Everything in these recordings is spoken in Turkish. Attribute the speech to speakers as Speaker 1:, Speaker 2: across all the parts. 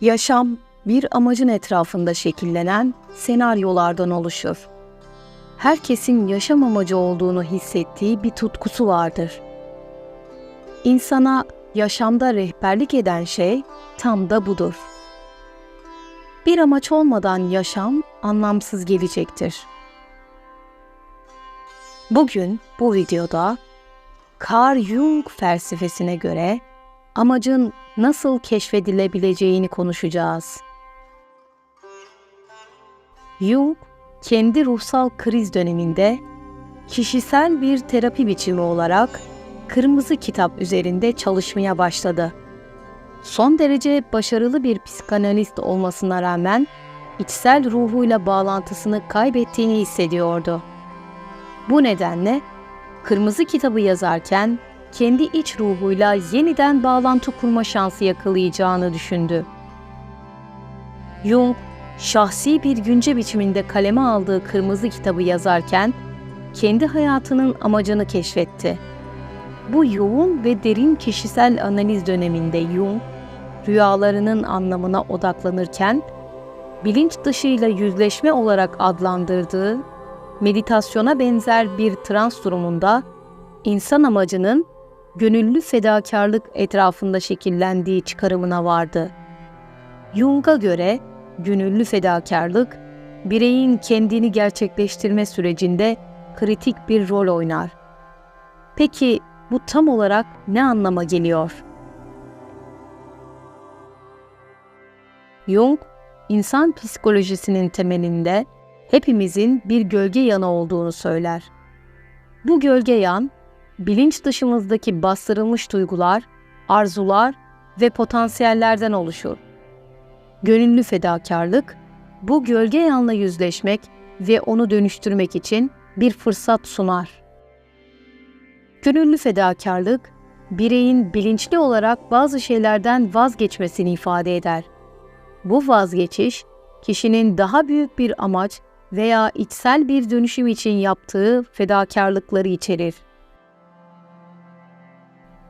Speaker 1: Yaşam bir amacın etrafında şekillenen senaryolardan oluşur. Herkesin yaşam amacı olduğunu hissettiği bir tutkusu vardır. İnsana yaşamda rehberlik eden şey tam da budur. Bir amaç olmadan yaşam anlamsız gelecektir. Bugün bu videoda Carl Jung felsefesine göre amacın nasıl keşfedilebileceğini konuşacağız. Jung, kendi ruhsal kriz döneminde kişisel bir terapi biçimi olarak Kırmızı Kitap üzerinde çalışmaya başladı. Son derece başarılı bir psikanalist olmasına rağmen içsel ruhuyla bağlantısını kaybettiğini hissediyordu. Bu nedenle Kırmızı Kitabı yazarken kendi iç ruhuyla yeniden bağlantı kurma şansı yakalayacağını düşündü. Jung, şahsi bir günce biçiminde kaleme aldığı Kırmızı Kitabı yazarken kendi hayatının amacını keşfetti. Bu yoğun ve derin kişisel analiz döneminde Jung, rüyalarının anlamına odaklanırken, bilinç dışıyla yüzleşme olarak adlandırdığı meditasyona benzer bir trans durumunda insan amacının gönüllü fedakarlık etrafında şekillendiği çıkarımına vardı. Jung'a göre gönüllü fedakarlık, bireyin kendini gerçekleştirme sürecinde kritik bir rol oynar. Peki bu tam olarak ne anlama geliyor? Jung, insan psikolojisinin temelinde hepimizin bir gölge yanı olduğunu söyler. Bu gölge yan, bilinç dışımızdaki bastırılmış duygular, arzular ve potansiyellerden oluşur. Gönüllü fedakarlık, bu gölge yanla yüzleşmek ve onu dönüştürmek için bir fırsat sunar. Gönüllü fedakarlık, bireyin bilinçli olarak bazı şeylerden vazgeçmesini ifade eder. Bu vazgeçiş, kişinin daha büyük bir amaç veya içsel bir dönüşüm için yaptığı fedakarlıkları içerir.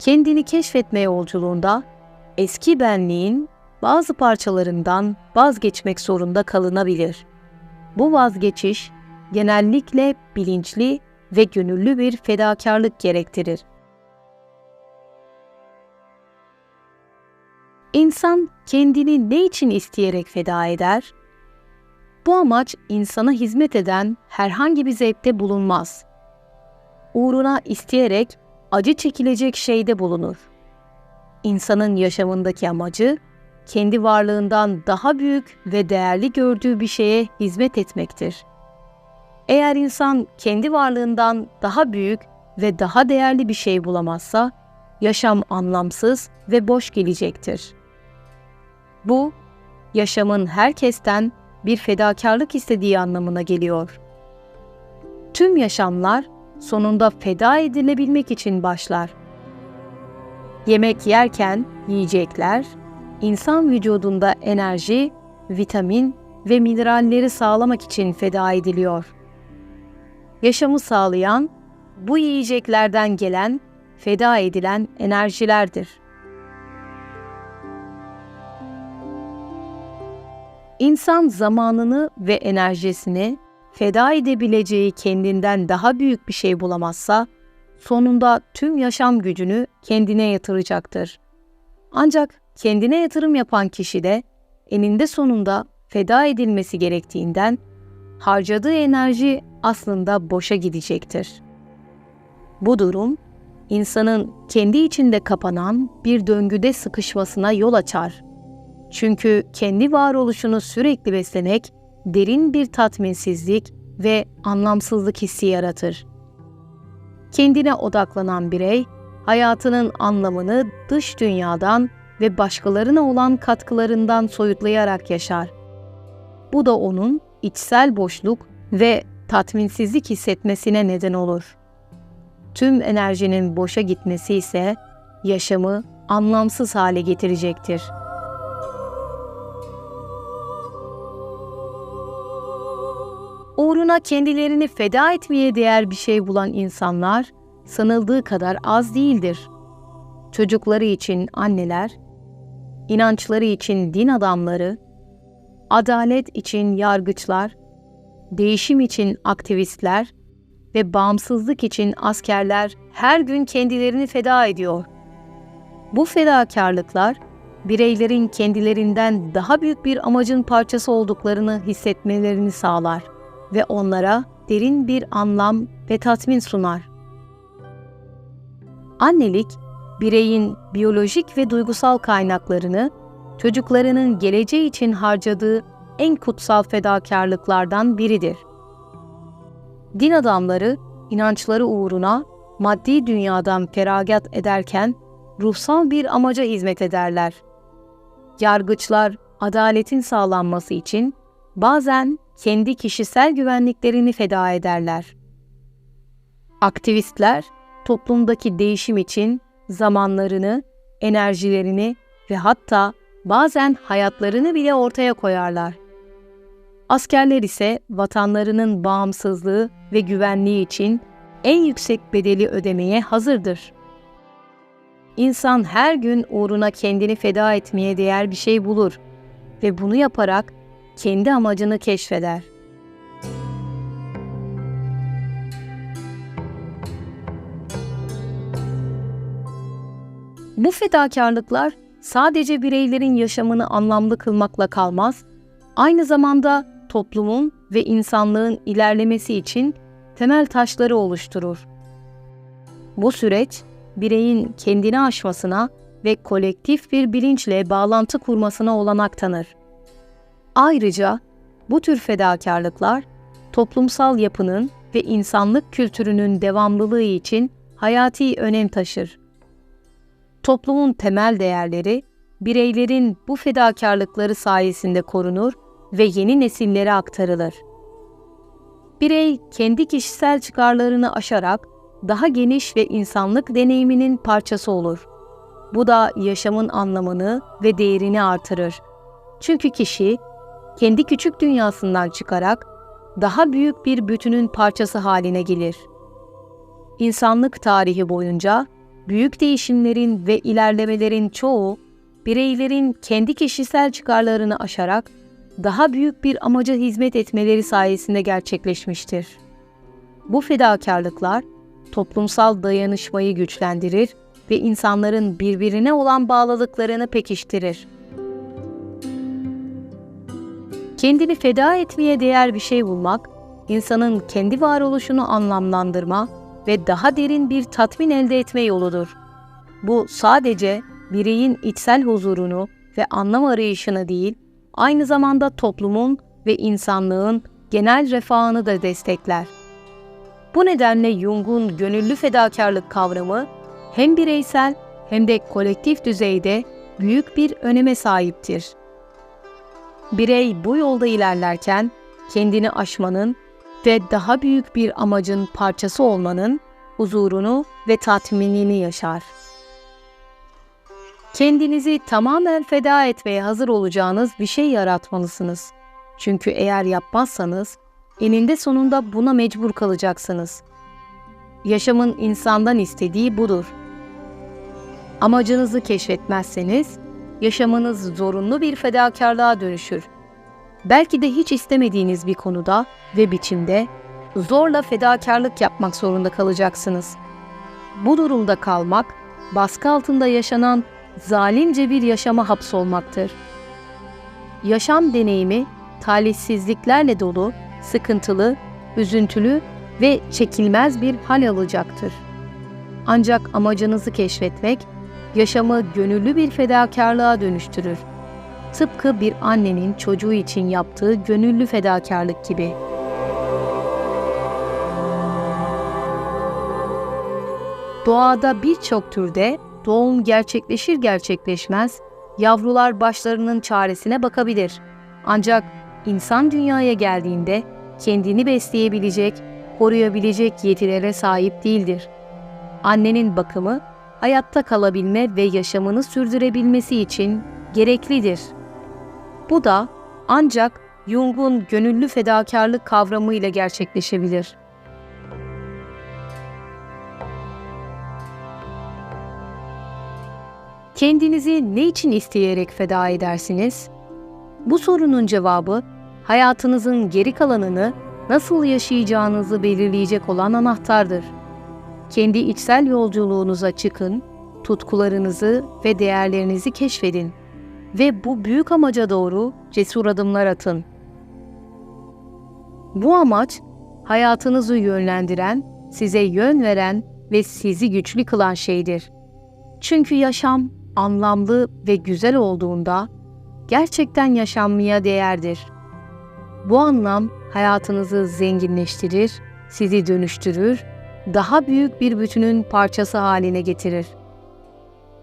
Speaker 1: Kendini keşfetme yolculuğunda eski benliğin bazı parçalarından vazgeçmek zorunda kalınabilir. Bu vazgeçiş genellikle bilinçli ve gönüllü bir fedakarlık gerektirir. İnsan kendini ne için isteyerek feda eder? Bu amaç insana hizmet eden herhangi bir zevkte bulunmaz. Uğruna isteyerek acı çekilecek şeyde bulunur. İnsanın yaşamındaki amacı kendi varlığından daha büyük ve değerli gördüğü bir şeye hizmet etmektir. Eğer insan kendi varlığından daha büyük ve daha değerli bir şey bulamazsa, yaşam anlamsız ve boş gelecektir. Bu, yaşamın herkesten bir fedakarlık istediği anlamına geliyor. Tüm yaşamlar sonunda feda edilebilmek için başlar. Yemek yerken yiyecekler, insan vücudunda enerji, vitamin ve mineralleri sağlamak için feda ediliyor. Yaşamı sağlayan bu yiyeceklerden gelen, feda edilen enerjilerdir. İnsan zamanını ve enerjisini feda edebileceği kendinden daha büyük bir şey bulamazsa, sonunda tüm yaşam gücünü kendine yatıracaktır. Ancak kendine yatırım yapan kişi de eninde sonunda feda edilmesi gerektiğinden harcadığı enerji aslında boşa gidecektir. Bu durum insanın kendi içinde kapanan bir döngüde sıkışmasına yol açar. Çünkü kendi varoluşunu sürekli beslemek derin bir tatminsizlik ve anlamsızlık hissi yaratır. Kendine odaklanan birey hayatının anlamını dış dünyadan ve başkalarına olan katkılarından soyutlayarak yaşar. Bu da onun içsel boşluk ve tatminsizlik hissetmesine neden olur. Tüm enerjinin boşa gitmesi ise yaşamı anlamsız hale getirecektir. Uğruna kendilerini feda etmeye değer bir şey bulan insanlar sanıldığı kadar az değildir. Çocukları için anneler inançları için din adamları, adalet için yargıçlar, değişim için aktivistler ve bağımsızlık için askerler her gün kendilerini feda ediyor. Bu fedakarlıklar bireylerin kendilerinden daha büyük bir amacın parçası olduklarını hissetmelerini sağlar ve onlara derin bir anlam ve tatmin sunar. Annelik, bireyin biyolojik ve duygusal kaynaklarını çocuklarının geleceği için harcadığı en kutsal fedakarlıklardan biridir. Din adamları inançları uğruna maddi dünyadan feragat ederken ruhsal bir amaca hizmet ederler. Yargıçlar adaletin sağlanması için bazen kendi kişisel güvenliklerini feda ederler. Aktivistler toplumdaki değişim için zamanlarını, enerjilerini ve hatta bazen hayatlarını bile ortaya koyarlar. Askerler ise vatanlarının bağımsızlığı ve güvenliği için en yüksek bedeli ödemeye hazırdır. İnsan her gün uğruna kendini feda etmeye değer bir şey bulur ve bunu yaparak kendi amacını keşfeder. Bu fedakarlıklar sadece bireylerin yaşamını anlamlı kılmakla kalmaz, aynı zamanda toplumun ve insanlığın ilerlemesi için temel taşları oluşturur. Bu süreç, bireyin kendini aşmasına ve kolektif bir bilinçle bağlantı kurmasına olanak tanır. Ayrıca bu tür fedakarlıklar toplumsal yapının ve insanlık kültürünün devamlılığı için hayati önem taşır. Toplumun temel değerleri bireylerin bu fedakarlıkları sayesinde korunur ve yeni nesillere aktarılır. Birey kendi kişisel çıkarlarını aşarak daha geniş ve insanlık deneyiminin parçası olur. Bu da yaşamın anlamını ve değerini artırır. Çünkü kişi kendi küçük dünyasından çıkarak daha büyük bir bütünün parçası haline gelir. İnsanlık tarihi boyunca büyük değişimlerin ve ilerlemelerin çoğu bireylerin kendi kişisel çıkarlarını aşarak daha büyük bir amaca hizmet etmeleri sayesinde gerçekleşmiştir. Bu fedakarlıklar toplumsal dayanışmayı güçlendirir ve insanların birbirine olan bağlılıklarını pekiştirir. Kendini feda etmeye değer bir şey bulmak, insanın kendi varoluşunu anlamlandırma ve daha derin bir tatmin elde etme yoludur. Bu sadece bireyin içsel huzurunu ve anlam arayışını değil, aynı zamanda toplumun ve insanlığın genel refahını da destekler. Bu nedenle Jung'un gönüllü fedakarlık kavramı hem bireysel hem de kolektif düzeyde büyük bir öneme sahiptir. Birey bu yolda ilerlerken kendini aşmanın ve daha büyük bir amacın parçası olmanın huzurunu ve tatminini yaşar. Kendinizi tamamen feda etmeye hazır olacağınız bir şey yaratmalısınız. Çünkü eğer yapmazsanız eninde sonunda buna mecbur kalacaksınız. Yaşamın insandan istediği budur. Amacınızı keşfetmezseniz yaşamınız zorunlu bir fedakarlığa dönüşür. Belki de hiç istemediğiniz bir konuda ve biçimde zorla fedakarlık yapmak zorunda kalacaksınız. Bu durumda kalmak, baskı altında yaşanan zalimce bir yaşama hapsolmaktır. Yaşam deneyimi talihsizliklerle dolu, sıkıntılı, üzüntülü ve çekilmez bir hal alacaktır. Ancak amacınızı keşfetmek, yaşamı gönüllü bir fedakarlığa dönüştürür. Tıpkı bir annenin çocuğu için yaptığı gönüllü fedakarlık gibi. Doğada birçok türde doğum gerçekleşir gerçekleşmez yavrular başlarının çaresine bakabilir. Ancak insan dünyaya geldiğinde kendini besleyebilecek, koruyabilecek yetilere sahip değildir. Annenin bakımı hayatta kalabilme ve yaşamını sürdürebilmesi için gereklidir. Bu da ancak Jung'un gönüllü fedakarlık kavramıyla gerçekleşebilir. Kendinizi ne için isteyerek feda edersiniz? Bu sorunun cevabı hayatınızın geri kalanını nasıl yaşayacağınızı belirleyecek olan anahtardır. Kendi içsel yolculuğunuza çıkın, tutkularınızı ve değerlerinizi keşfedin ve bu büyük amaca doğru cesur adımlar atın. Bu amaç hayatınızı yönlendiren, size yön veren ve sizi güçlü kılan şeydir. Çünkü yaşam anlamlı ve güzel olduğunda gerçekten yaşanmaya değerdir. Bu anlam hayatınızı zenginleştirir, sizi dönüştürür, daha büyük bir bütünün parçası haline getirir.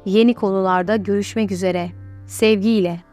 Speaker 1: Yeni konularda görüşmek üzere. Sevgiyle.